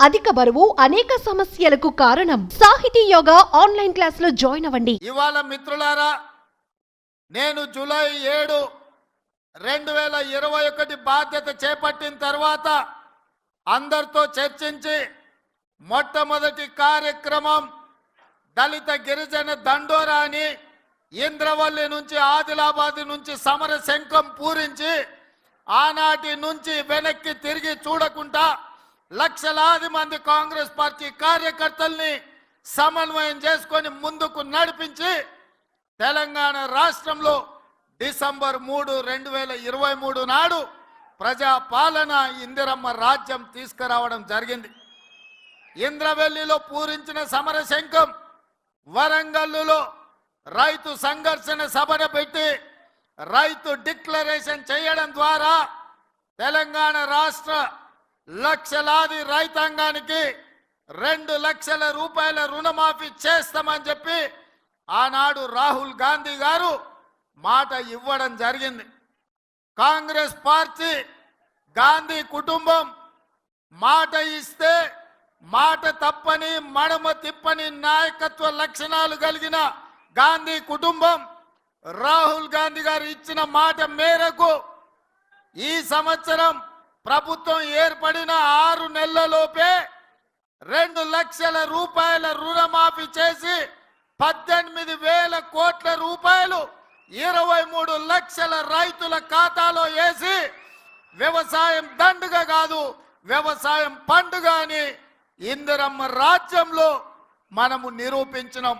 అధిక బరువు అనేక సమస్యలకు కారణం. సాహితీ యోగా ఆన్లైన్ క్లాసులో జాయిన్ అవ్వండి. ఇవాళ మిత్రులారా నేను జూలై ఏడు రెండు వేల ఇరవై ఒకటి బాధ్యత చేపట్టిన తర్వాత అందరితో చర్చించి మొట్టమొదటి కార్యక్రమం దళిత గిరిజన దండోరా అని ఇంద్రవల్లి నుంచి ఆదిలాబాద్ నుంచి సమర శంఖం పూరించి ఆనాటి నుంచి వెనక్కి లక్షలాది మంది కాంగ్రెస్ పార్టీ కార్యకర్తల్ని సమన్వయం చేసుకొని ముందుకు నడిపించి తెలంగాణ రాష్ట్రంలో డిసెంబర్ మూడు రెండు వేల ఇరవై మూడు నాడు ప్రజా పాలన ఇందిరమ్మ రాజ్యం తీసుకురావడం జరిగింది. ఇంద్రవెల్లిలో పూరించిన సమర శంఖం వరంగల్లులో రైతు సంఘర్షణ సభను పెట్టి రైతు డిక్లరేషన్ చేయడం ద్వారా తెలంగాణ రాష్ట్ర లక్షలాది రైతాంగానికి రెండు లక్షల రూపాయల రుణమాఫీ చేస్తామని చెప్పి ఆనాడు రాహుల్ గాంధీ గారు మాట ఇవ్వడం జరిగింది. కాంగ్రెస్ పార్టీ గాంధీ కుటుంబం మాట ఇస్తే మాట తప్పని మడమ తిప్పని నాయకత్వ లక్షణాలు కలిగిన గాంధీ కుటుంబం రాహుల్ గాంధీ గారు ఇచ్చిన మాట మేరకు ఈ సంవత్సరం ప్రభుత్వం ఏర్పడిన ఆరు నెలలలోపే రెండు లక్షల రూపాయల రుణమాఫీ చేసి పద్దెనిమిది వేల కోట్ల రూపాయలు ఇరవై మూడు లక్షల రైతుల ఖాతాలో వేసి వ్యవసాయం దండుగ కాదు వ్యవసాయం పండుగ అని ఇందిరమ్మ రాజ్యంలో మనము నిరూపించినాం.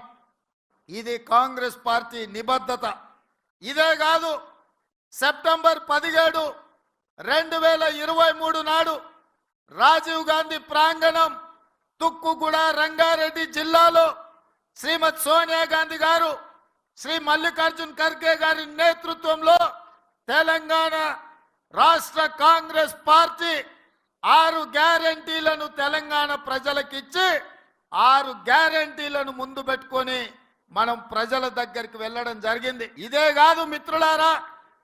ఇది కాంగ్రెస్ పార్టీ నిబద్ధత. ఇదే కాదు సెప్టెంబర్ పదిహేడు రెండు వేల ఇరవై మూడు నాడు రాజీవ్ గాంధీ ప్రాంగణం తుక్కుగూడ రంగారెడ్డి జిల్లాలో శ్రీమతి సోనియా గాంధీ గారు శ్రీ మల్లికార్జున్ ఖర్గే గారి నేతృత్వంలో తెలంగాణ రాష్ట్ర కాంగ్రెస్ పార్టీ ఆరు గ్యారంటీలను తెలంగాణ ప్రజలకిచ్చి ఆరు గ్యారంటీలను ముందు పెట్టుకొని మనం ప్రజల దగ్గరికి వెళ్ళడం జరిగింది. ఇదే కాదు మిత్రులారా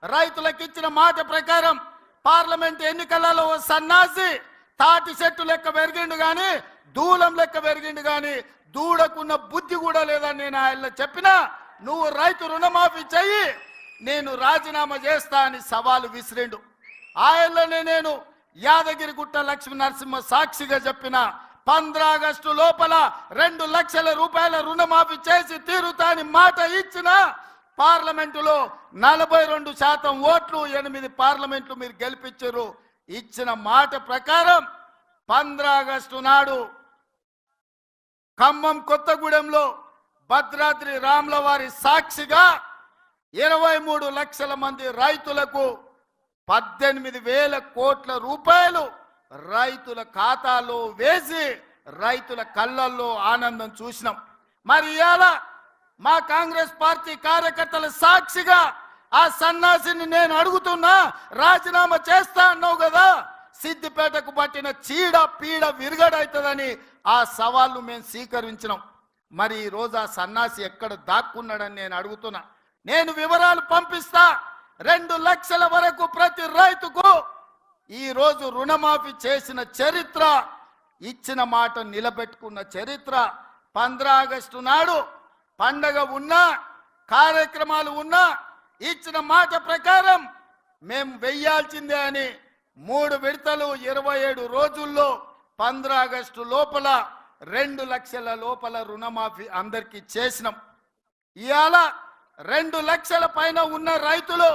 రైతులకు ఇచ్చిన మాట ప్రకారం పార్లమెంట్ ఎన్నికలలో ఓ సన్నాసి తాటి చెట్టు లెక్క పెరిగిండు గాని దూలం లెక్క పెరిగిండు గాని దూడకున్న బుద్ధి కూడా లేదని నేను ఆయన చెప్పినా నువ్వు రైతు రుణమాఫీ చెయ్యి నేను రాజీనామా చేస్తా అని సవాలు విసిరిండు. ఆయనలోనే నేను యాదగిరి గుట్ట లక్ష్మీ నరసింహ సాక్షిగా చెప్పిన పంద్ర ఆగస్టు లోపల రెండు లక్షల రూపాయల రుణమాఫీ చేసి తీరుతా అని మాట ఇచ్చిన పార్లమెంటులో నలభై రెండు శాతం ఓట్లు ఎనిమిది పార్లమెంట్లు మీరు గెలిపించారు. ఇచ్చిన మాట ప్రకారం పంద్ర ఆగస్టు నాడు ఖమ్మం కొత్తగూడెంలో భద్రాద్రి రాముల వారి సాక్షిగా ఇరవై మూడు లక్షల మంది రైతులకు పద్దెనిమిది వేల కోట్ల రూపాయలు రైతుల ఖాతాలో వేసి రైతుల కళ్ళల్లో ఆనందం చూసినాం. మరి ఇలా మా కాంగ్రెస్ పార్టీ కార్యకర్తల సాక్షిగా ఆ సన్నాసిని నేను అడుగుతున్నా రాజీనామా చేస్తా అన్నావు కదా సిద్దిపేటకు పట్టిన చీడ పీడ విరగడవుతుందని ఆ సవాళ్ళు మేము స్వీకరించినాం. మరి ఈ ఆ సన్నాసి ఎక్కడ దాక్కున్నాడని నేను అడుగుతున్నా. నేను వివరాలు పంపిస్తా. రెండు లక్షల వరకు ప్రతి రైతుకు ఈరోజు రుణమాఫీ చేసిన చరిత్ర ఇచ్చిన మాట నిలబెట్టుకున్న చరిత్ర. పంద్రా ఆగస్టు నాడు పండగ ఉన్నా కార్యక్రమాలు ఉన్నా ఇచ్చిన మాట ప్రకారం మేము వెయ్యాల్సిందే అని మూడు విడతలు ఇరవై ఏడు రోజుల్లో పంద్ర ఆగస్టు లోపల రెండు లక్షల లోపల రుణమాఫీ అందరికీ చేసినాం. ఇవాళ రెండు లక్షల పైన ఉన్న రైతులు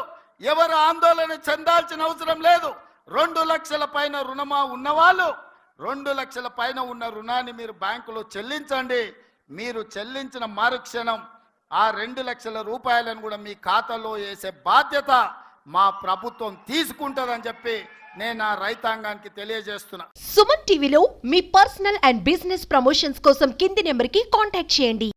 ఎవరు ఆందోళన చెందాల్సిన అవసరం లేదు. రెండు లక్షల పైన రుణమా ఉన్నవాళ్ళు రెండు లక్షల పైన ఉన్న రుణాన్ని మీరు బ్యాంకులో చెల్లించండి. మీరు చెల్లించిన మరుక్షణం ఆ రెండు లక్షల రూపాయలను కూడా మీ ఖాతాలో వేసే బాధ్యత మా ప్రభుత్వం తీసుకుంటుందని చెప్పి నేను ఆ రైతాంగానికి తెలియజేస్తున్నా. సుమన్ టీవీలో మీ పర్సనల్ అండ్ బిజినెస్ ప్రమోషన్స్ కోసం కింది నెంబర్కి కాంటాక్ట్ చేయండి.